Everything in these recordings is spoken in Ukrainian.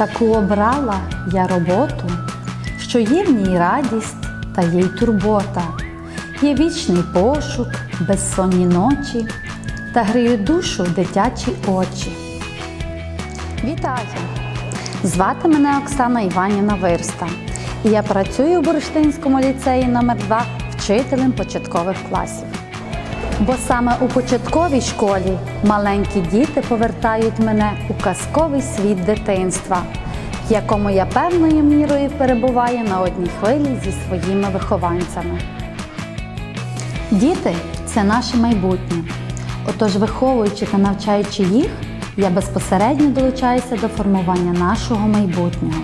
Таку обрала я роботу, що є в ній радість та є й турбота, є вічний пошук, безсонні ночі та гріють душу в дитячі очі. Вітаю! Звати мене Оксана Іванівна Вирста, і я працюю у Бурштинському ліцеї номер 2 вчителем початкових класів. Бо саме у початковій школі маленькі діти повертають мене у казковий світ дитинства, в якому я певною мірою перебуваю на одній хвилі зі своїми вихованцями. Діти це наше майбутнє. Отож, виховуючи та навчаючи їх, я безпосередньо долучаюся до формування нашого майбутнього.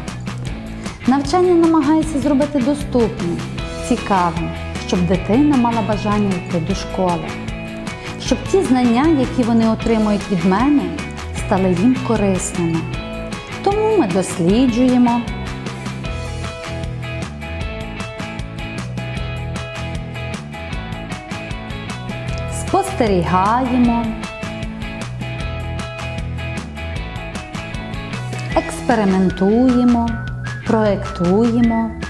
Навчання намагається зробити доступним, цікавим, щоб дитина мала бажання йти до школи, щоб ті знання, які вони отримують від мене, стали їм корисними. Тому ми досліджуємо, спостерігаємо, експериментуємо, проектуємо.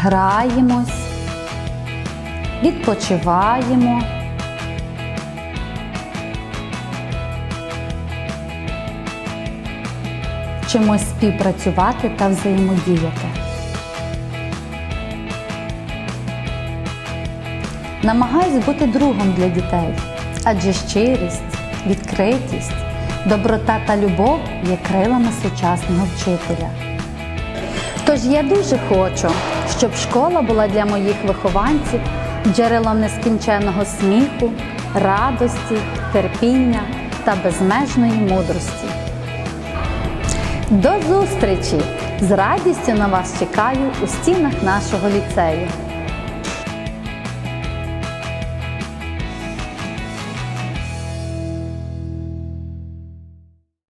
Граємось, відпочиваємо. Вчимось співпрацювати та взаємодіяти. Намагаюсь бути другом для дітей, адже щирість, відкритість, доброта та любов є крилами сучасного вчителя. Тож я дуже хочу, щоб школа була для моїх вихованців джерелом нескінченного сміху, радості, терпіння та безмежної мудрості. До зустрічі! З радістю на вас чекаю у стінах нашого ліцею.